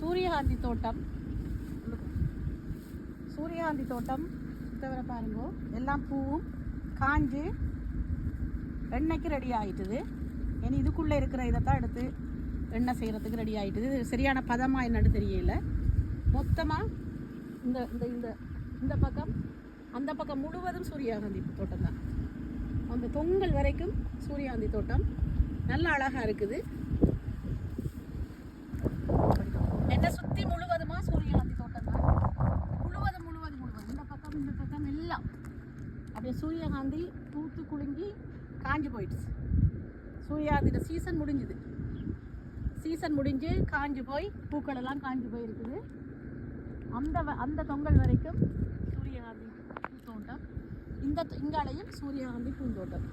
சூரியகாந்தி தோட்டம். சூரியகாந்தி தோட்டம். தவிர பாருங்க. எல்லாம் பூவும் காஞ்சு எண்ணெய்க்கு ரெடி ஆகிட்டுது இனி இதுக்குள்ளே இருக்கிற இதை தான் எடுத்து எண்ணெய் செய்கிறதுக்கு ரெடி ஆகிட்டுது சரியான பதமாக என்னன்னு தெரியல. மொத்தமாக இந்த இந்த இந்த இந்த பக்கம் அந்த பக்கம் முழுவதும் சூரியகாந்தி தோட்டம் தான். அந்த தொங்கல் வரைக்கும் சூரியகாந்தி தோட்டம். நல்ல அழகாக இருக்குது. என்னை சுற்றி முழுவதுமா சூரியகாந்தி தோட்டம் தான் முழுவதும் முழுவதும் முழுவதும் இந்த பக்கம் இந்த பக்கம் எல்லாம் அப்படியே சூரியகாந்தி தூத்து குலுங்கி காஞ்சு போயிடுச்சு. சூரியகாந்தியோட சீசன் முடிஞ்சுது. சீசன் முடிஞ்சு காஞ்சி போய் பூக்கள் எல்லாம் காஞ்சு போயிருக்குது. அந்த வ- அந்த தொங்கல் வரைக்கும் சூரியகாந்தி பூத்தோட்டம். இந்த இங்காலையும் சூரியகாந்தி பூந்தோட்டம்.